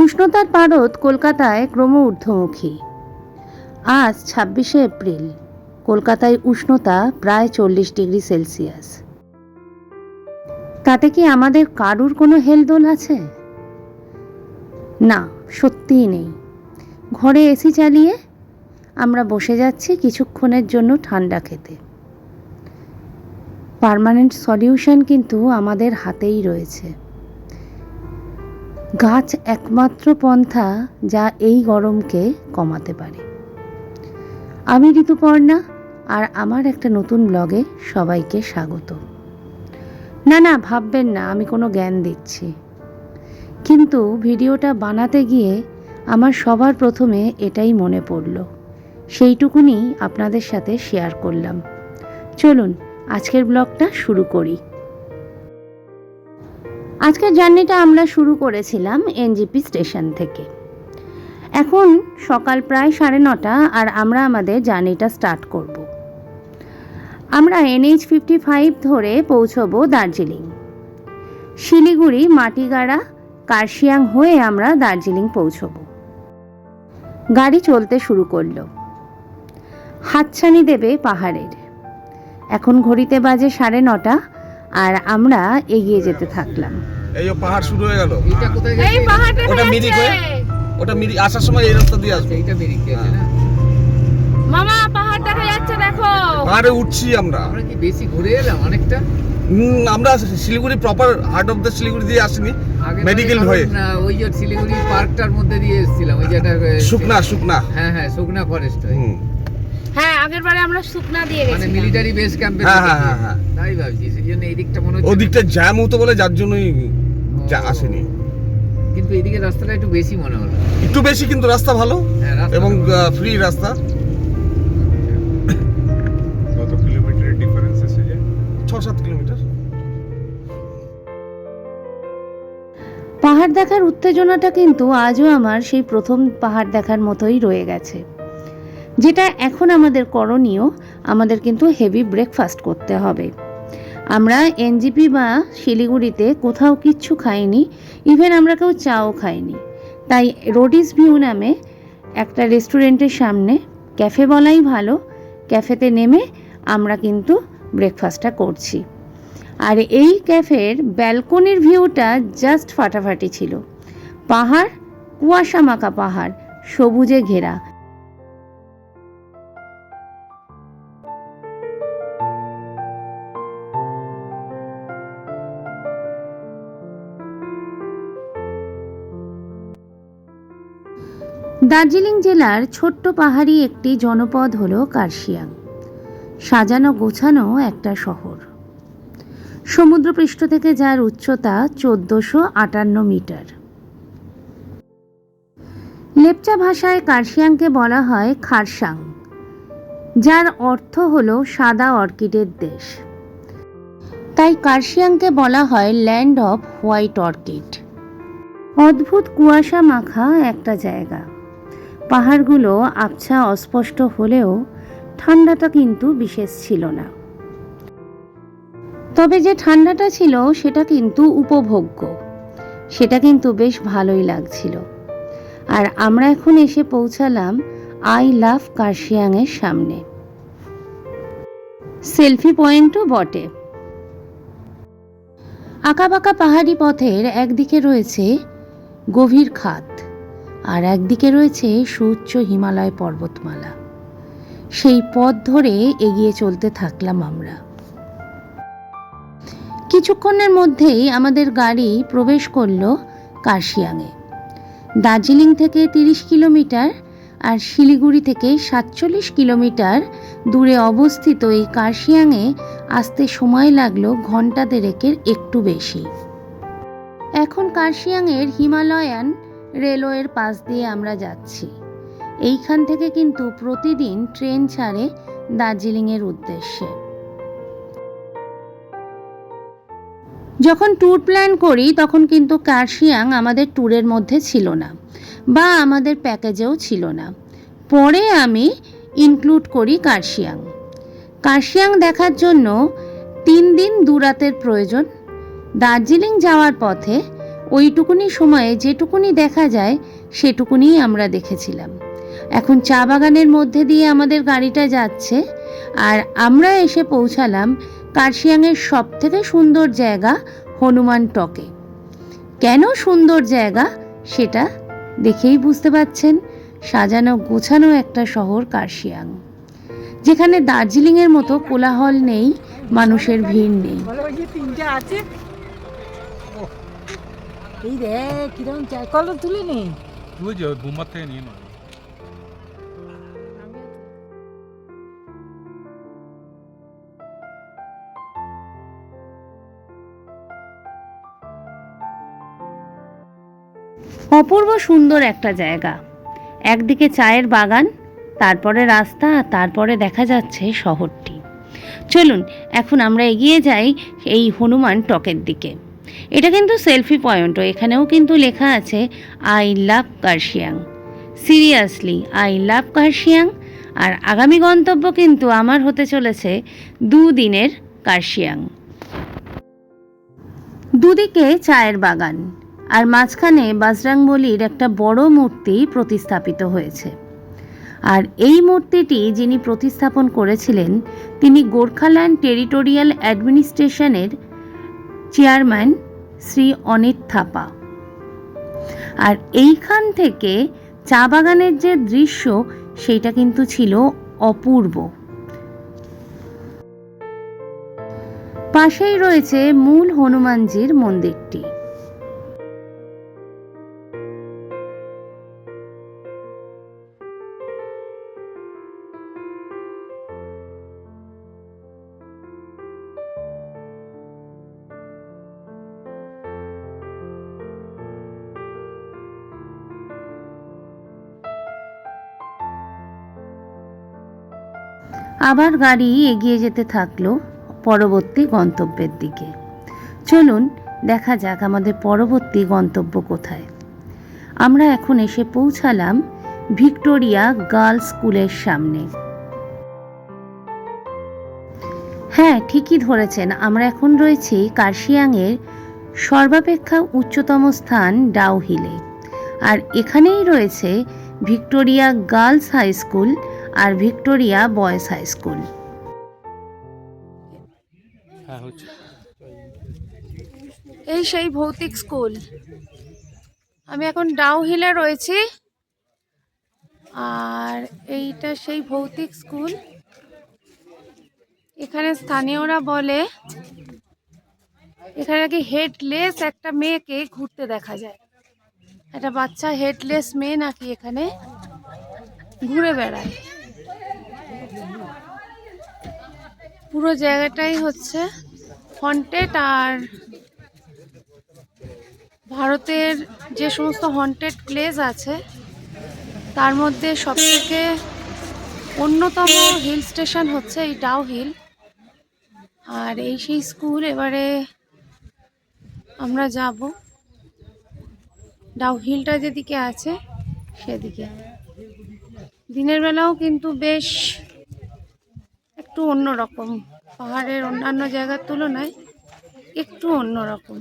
উষ্ণতার পারদ কলকাতায় ক্রম ঊর্ধ্বমুখী আজ ছাব্বিশে এপ্রিল, কলকাতায় উষ্ণতা প্রায় চল্লিশ ডিগ্রি সেলসিয়াস। তাতে কি আমাদের কারুর কোনো হেলদোল আছে? না, সত্যিই নেই। ঘরে এসি চালিয়ে আমরা বসে যাচ্ছি কিছুক্ষণের জন্য ঠান্ডা খেতে। পার্মানেন্ট সলিউশন কিন্তু আমাদের হাতেই রয়েছে। গাছ একমাত্র পন্থা যা এই গরমকে কমাতে পারে। আমি ঋতুপর্ণা, আর আমার একটা নতুন ব্লগে সবাইকে স্বাগত। না না, ভাববেন না, আমি কোনো জ্ঞান দিচ্ছি। কিন্তু ভিডিওটা বানাতে গিয়ে আমার সবার প্রথমে এটাই মনে পড়ল। সেইটুকুনি আপনাদের সাথে শেয়ার করলাম। চলুন, আজকের ব্লগটা শুরু করি। আজকের জার্নিটা আমরা শুরু করেছিলাম এনজিপি স্টেশন থেকে। এখন সকাল প্রায় সাড়ে নটা আর আমরা আমাদের জার্নিটা স্টার্ট করব। আমরা এনএইচ ফিফটি ফাইভ ধরে পৌঁছবো দার্জিলিং। শিলিগুড়ি, মাটিগাড়া, কার্শিয়াং হয়ে আমরা দার্জিলিং পৌঁছবো। গাড়ি চলতে শুরু করল। হাতছানি দেবে পাহাড়ের। এখন ঘড়িতে বাজে সাড়ে নটা আর আমরা এগিয়ে যেতে থাকলাম। এই যে পাহাড় শুরু হয়ে গেল। এইটা কোথায় এই পাহাড়টা ওটা মিরিক হয়ে? ওটা মিরি আসার সময় এই রাস্তা দিয়ে আসবে। এইটা বেরিয়ে গেছে না? মামা পাহাড় দেখা যাচ্ছে দেখো। পাহাড়ে উঠছি আমরা। আমরা কি বেশি ঘুরে এলাম অনেকটা? আমরা Siliguri proper heart of the Siliguri দিয়ে আসিনি। মেডিকেল হয়ে। ওই যে শিলিগুড়ি পার্কটার মধ্যে দিয়ে এসেছিলাম ওই যেটা এ, শুকনা শুকনা। হ্যাঁ হ্যাঁ শুকনা ফরেস্ট হুম। আগের বারে আমরা শুকনা দিয়ে মানে মিলিটারি বেস ক্যাম্পে হ্যাঁ, হ্যাঁ, হ্যাঁ, হ্যাঁ। তাই ভাবছি সেই জন্য এই দিকটা মনে হচ্ছে ওদিকটা জ্যাম হতো বলে যার জন্যই যা আসেনি। কিন্তু এইদিকে রাস্তাটা একটু বেশি মনে হলো। একটু বেশি কিন্তু রাস্তা ভালো হ্যাঁ এবং ফ্রি রাস্তা। কত কিলোমিটারের ডিফারেন্স এসে যায় ছ সাত কিলোমিটার। পাহাড় দেখার উত্তেজনাটা কিন্তু আজও আমার সেই প্রথম পাহাড় দেখার মতোই রয়ে গেছে। যেটা এখন আমাদের করণীয়, আমাদের কিন্তু হেভি ব্রেকফাস্ট করতে হবে। আমরা এনজিপি বা শিলিগুড়িতে কোথাও কিচ্ছু খাইনি ইভেন আমরা কেউ চাও খাইনি। তাই রোডিস ভিউ নামে একটা রেস্টুরেন্টের সামনে ক্যাফে বলাই ভালো ক্যাফেতে নেমে আমরা কিন্তু ব্রেকফাস্টটা করছি। আর এই ক্যাফের ব্যালকনির ভিউটা জাস্ট ফাটাফাটি ছিল। পাহাড় কুয়াশা মাখা পাহাড়, সবুজে ঘেরা। দার্জিলিং জেলার ছোট্ট পাহাড়ি একটি জনপদ হল কার্শিয়াং। সাজানো গোছানো একটা শহর। সমুদ্রপৃষ্ঠ থেকে যার উচ্চতা চোদ্দোশো আটান্ন মিটার। লেপচা ভাষায় কার্শিয়াংকে বলা হয় খারসাং যার অর্থ হল সাদা অর্কিডের দেশ। তাই কার্শিয়াংকে বলা হয় ল্যান্ড অফ হোয়াইট অর্কিড। অদ্ভুত কুয়াশা মাখা একটা জায়গা। পাহাড়গুলো আবছা অস্পষ্ট হলেও ঠান্ডাটা কিন্তু বিশেষ ছিল না। তবে যে ঠান্ডাটা ছিল, সেটা কিন্তু উপভোগ্য। সেটা কিন্তু বেশ ভালোই লাগছিল। আর আমরা এখন এসে পৌঁছালাম আই লাভ কার্শিয়াংয়ের সামনে। সেলফি পয়েন্টও বটে। আঁকাবাঁকা পাহাড়ি পথের একদিকে রয়েছে গভীর খাত। আর একদিকে রয়েছে সুউচ্চ হিমালয় পর্বতমালা। সেই পথ ধরে এগিয়ে চলতে থাকলাম আমরা। কিছুক্ষণের মধ্যেই আমাদের গাড়ি প্রবেশ করল কার্শিয়াংয়ে। দার্জিলিং থেকে তিরিশ কিলোমিটার আর শিলিগুড়ি থেকে সাতচল্লিশ কিলোমিটার দূরে অবস্থিত এই কার্শিয়াংয়ে আসতে সময় লাগল ঘণ্টা দেড়েকের একটু বেশি। এখন কার্শিয়াংয়ের হিমালয়ান রেলওয়ের পাশ দিয়ে আমরা যাচ্ছি। এইখান থেকে কিন্তু প্রতিদিন ট্রেন ছাড়ে দার্জিলিংয়ের উদ্দেশ্যে। যখন ট্যুর প্ল্যান করি, তখন কিন্তু কার্শিয়াং আমাদের ট্যুরের মধ্যে ছিল না বা আমাদের প্যাকেজেও ছিল না। পরে আমি ইনক্লুড করি কার্শিয়াং। কার্শিয়াং দেখার জন্য তিন দিন দুরাতের প্রয়োজন। দার্জিলিং যাওয়ার পথে ওইটুকুনি সময়ে যেটুকুনি দেখা যায় সেটুকুনিই আমরা দেখেছিলাম। এখন চা বাগানের মধ্যে দিয়ে আমাদের গাড়িটা যাচ্ছে আর আমরা এসে পৌঁছালাম কার্শিয়াংয়ের সব থেকে সুন্দর জায়গা হনুমান টকে। কেন সুন্দর জায়গা সেটা দেখেই বুঝতে পাচ্ছেন সাজানো গোছানো একটা শহর কার্শিয়াং। যেখানে দার্জিলিংয়ের মতো কোলাহল নেই, মানুষের ভিড় নেই। এই রে কিরম চাই কলম তুলে নি থেকে নিয়ে নেবে অপূর্ব সুন্দর একটা জায়গা। একদিকে চায়ের বাগান তারপরে রাস্তা তারপরে দেখা যাচ্ছে শহরটি। চলুন এখন আমরা এগিয়ে যাই এই হনুমান টকের দিকে। এটা কিন্তু সেলফি পয়েন্টও এখানেও কিন্তু লেখা আছে I love Kurseong seriously I love Kurseong আর আগামী গন্তব্য কিন্তু আমার হতে চলেছে দুদিনের কার্শিয়াং দুদিকে চায়ের বাগান, আর মাঝখানে বাজরাংবলির একটা বড় মূর্তি প্রতিস্থাপিত হয়েছে। আর এই মূর্তিটি যিনি প্রতিস্থাপন করেছিলেন, তিনি গোর্খাল্যান্ড টেরিটোরিয়াল অ্যাডমিনিস্ট্রেশনের চেয়ারম্যান শ্রী অনিত থাপা। আর এইখান থেকে চা বাগানের যে দৃশ্য সেটা কিন্তু ছিল অপূর্ব। পাশেই রয়েছে মূল হনুমানজির মন্দিরটি। আবার গাড়ি এগিয়ে যেতে থাকল পরবর্তী গন্তব্যের দিকে। চলুন, দেখা যাক আমাদের পরবর্তী গন্তব্য কোথায়। আমরা এখন এসে পৌঁছালাম ভিক্টোরিয়া গার্লস স্কুলের সামনে। হ্যাঁ ঠিকই ধরেছেন, আমরা এখন রয়েছি কার্শিয়াংয়ের সর্বাপেক্ষা উচ্চতম স্থান ডাউহিলে। আর এখানেই রয়েছে ভিক্টোরিয়া গার্লস হাই স্কুল আর ভিক্টোরিয়া বয়েজ হাই স্কুল। হ্যাঁ এই সেই ভৌতিক স্কুল। আমি এখন ডাউ হিলে রয়েছি। আর এইটা সেই ভৌতিক স্কুল। এখানে স্থানীয়রা বলে এখানে নাকি হেডলেস একটা মেয়েকে ঘুরতে দেখা যায়। একটা বাচ্চা হেডলেস মেয়ে নাকি এখানে ঘুরে বেড়ায়। পুরো জায়গাটাই হচ্ছে হন্টেড আর ভারতের যে সমস্ত হন্টেড প্লেস আছে, তার মধ্যে সবথেকে অন্যতম হিল স্টেশন হচ্ছে এই ডাউ হিল আর এই সেই স্কুল এবারে আমরা যাব ডাউ হিলটা যেদিকে আছে সেদিকে। দিনের বেলাও কিন্তু বেশ একটু অন্যরকম। পাহাড়ের অন্যান্য জায়গার তুলনায় একটু অন্যরকম।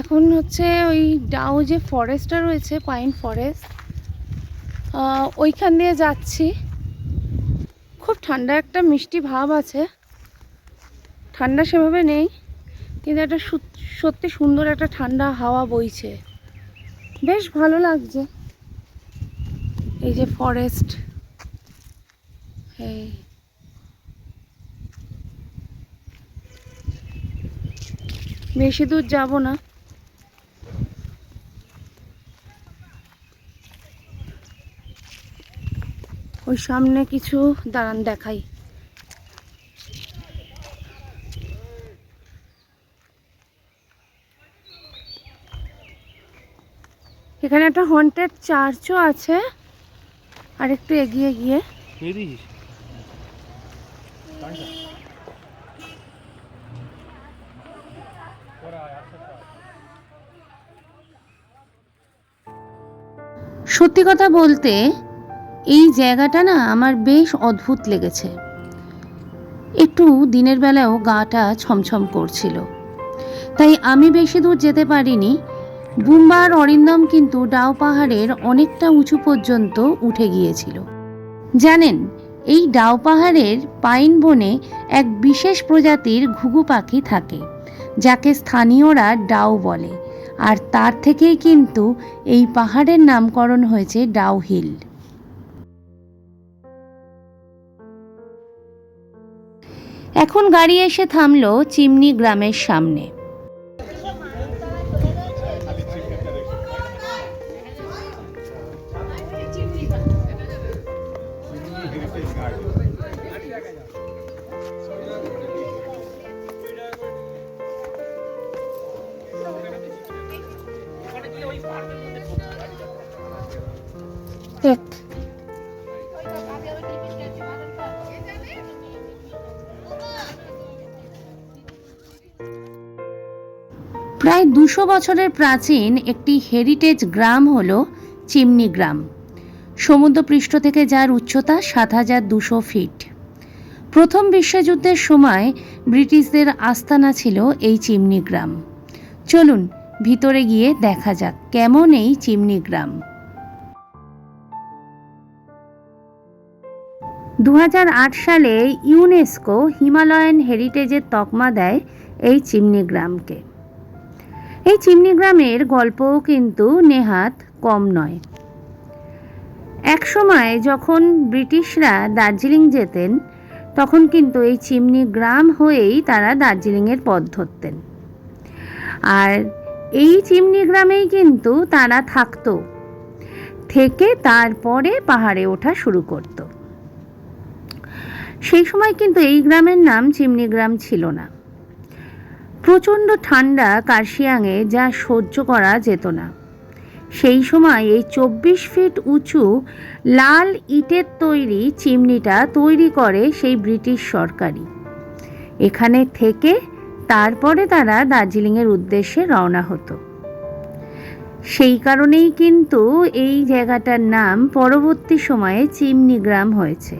এখন হচ্ছে ওই ডাউ যে ফরেস্টটা রয়েছে পাইন ফরেস্ট ওইখান দিয়ে যাচ্ছি। খুব ঠান্ডা একটা মিষ্টি ভাব আছে। ঠান্ডা সেভাবে নেই, কিন্তু একটা সত্যি সুন্দর একটা ঠান্ডা হাওয়া বইছে। বেশ ভালো লাগছে। এই যে ফরেস্ট এই। বেশি দূর যাব না। ওই সামনে কিছু দাঁড়ান দেখাই। এখানে একটা হন্টেড চার্চও আছে। আর একটু এগিয়ে গিয়ে। সত্যি কথা বলতে এই জায়গাটা না আমার বেশ অদ্ভুত লেগেছে। একটু দিনের বেলাও গাটা ছমছম করছিল। তাই আমি বেশি দূর যেতে পারিনি। বুম্বা আর অরিন্দম কিন্তু ডাও পাহাড়ের অনেকটা উঁচু পর্যন্ত উঠে গিয়েছিল। জানেন, এই ডাও পাহাড়ের পাইন বনে এক বিশেষ প্রজাতির ঘুঘু পাখি থাকে, যাকে স্থানীয়রা ডাও বলে। আর তার থেকেই কিন্তু এই পাহাড়ের নামকরণ হয়েছে ডাউ হিল। এখন গাড়ি এসে থামলো চিমনি গ্রামের সামনে। প্রায় দুশো বছরের প্রাচীন একটি হেরিটেজ গ্রাম হল চিমনি গ্রাম। সমুদ্রপৃষ্ঠ থেকে যার উচ্চতা সাত হাজার দুশো ফিট। প্রথম বিশ্বযুদ্ধের সময় ব্রিটিশদের আস্তানা ছিল এই চিমনি গ্রাম। চলুন ভিতরে গিয়ে দেখা যাক কেমন এই চিমনি গ্রাম। দু হাজার আট সালে ইউনেস্কো হিমালয়ান হেরিটেজের তকমা দেয় এই চিমনি গ্রামকে। এই চিমনি গ্রামের গল্পও কিন্তু নেহাত কম নয়। একসময় যখন ব্রিটিশরা দার্জিলিং যেতেন, তখন কিন্তু এই চিমনি গ্রাম হয়েই তারা দার্জিলিংয়ের পথ ধরতেন। আর এই চিমনি গ্রামেই কিন্তু তারা থাকতো, থেকে তারপরে পাহাড়ে ওঠা শুরু করত। সেই সময় কিন্তু এই গ্রামের নাম চিমনি গ্রাম ছিল না। প্রচণ্ড ঠান্ডা কার্শিয়াংয়ে যা সহ্য করা যেত না। সেই সময় এই চব্বিশ ফিট উঁচু লাল ইটের তৈরি চিমনিটা তৈরি করে সেই ব্রিটিশ সরকারি এখানে থেকে তারপরে তারা দার্জিলিংয়ের উদ্দেশ্যে রওনা হতো। সেই কারণেই কিন্তু এই জায়গাটার নাম পরবর্তী সময়ে চিমনি গ্রাম হয়েছে।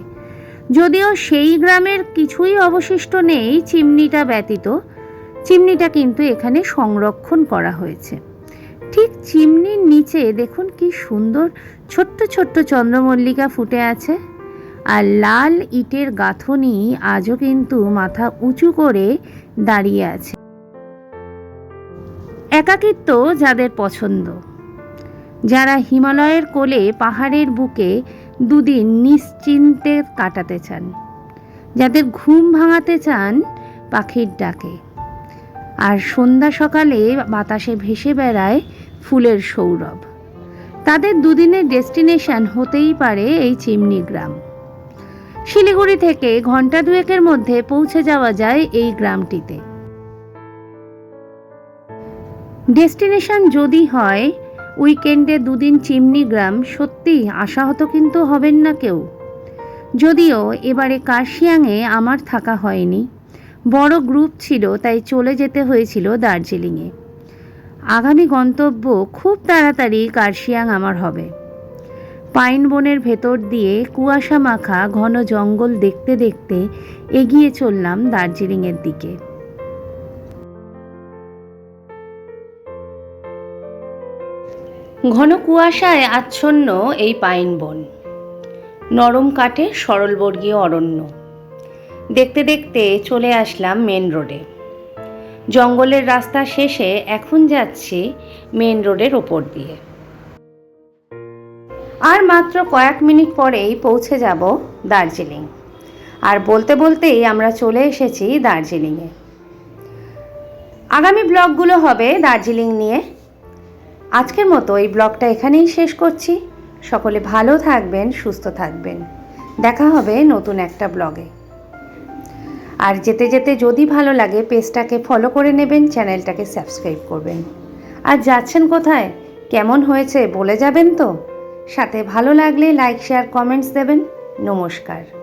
যদিও সেই গ্রামের কিছুই অবশিষ্ট নেই, চিমনিটা ব্যতীত। চিমনিটা কিন্তু এখানে সংরক্ষণ করা হয়েছে। ঠিক চিমনির নিচে দেখুন কি সুন্দর ছোট্ট ছোট্ট চন্দ্রমল্লিকা ফুটে আছে। আর লাল ইটের গাঁথনি আজও কিন্তু মাথা উঁচু করে দাঁড়িয়ে আছে। একাকিত্ব যাদের পছন্দ। যারা হিমালয়ের কোলে পাহাড়ের বুকে দুদিন নিশ্চিন্তে কাটাতে চান, যাদের ঘুম ভাঙাতে চান পাখির ডাকে। আর সন্ধ্যা সকালে বাতাসে ভেসে বেড়ায় ফুলের সৌরভ। তাদের দুদিনের ডেস্টিনেশন হতেই পারে এই চিমনি গ্রাম। শিলিগুড়ি থেকে ঘণ্টা দুয়েকের মধ্যে পৌঁছে যাওয়া যায় এই গ্রামটিতে। ডেস্টিনেশন যদি হয়, উইকেন্ডে দুদিন চিমনি গ্রাম সত্যি আশাহত কিন্তু হবেন না কেউ। যদিও এবারে কার্শিয়াংয়ে আমার থাকা হয়নি। বড় গ্রুপ ছিল, তাই চলে যেতে হয়েছিল দার্জিলিংয়ে। আগামী গন্তব্য খুব তাড়াতাড়ি কার্শিয়াং আমার হবে। পাইন বনের ভেতর দিয়ে কুয়াশা মাখা ঘন জঙ্গল দেখতে দেখতে এগিয়ে চললাম দার্জিলিংয়ের দিকে। ঘন কুয়াশায় আচ্ছন্ন এই পাইন বন। নরম কাঠে সরলবর্গীয় অরণ্য। দেখতে দেখতে চলে আসলাম মেন রোডে। জঙ্গলের রাস্তা শেষে এখন যাচ্ছি মেন রোডের ওপর দিয়ে। আর মাত্র কয়েক মিনিট পরেই পৌঁছে যাব দার্জিলিং। আর বলতে বলতেই আমরা চলে এসেছি দার্জিলিংয়ে। আগামী ব্লগগুলো হবে দার্জিলিং নিয়ে। আজকের মতো এই ব্লগটা এখানেই শেষ করছি। সকলে ভালো থাকবেন, সুস্থ থাকবেন। দেখা হবে নতুন একটা ব্লগে। আর যেতে যেতে যদি ভালো লাগে পেজটাকে ফলো করে নেবেন চ্যানেলটাকে সাবস্ক্রাইব করবেন। আর যাচ্ছেন কোথায়? কেমন হয়েছে বলে যাবেন তো? সাথে ভালো লাগলে লাইক শেয়ার কমেন্টস দেবেন। নমস্কার।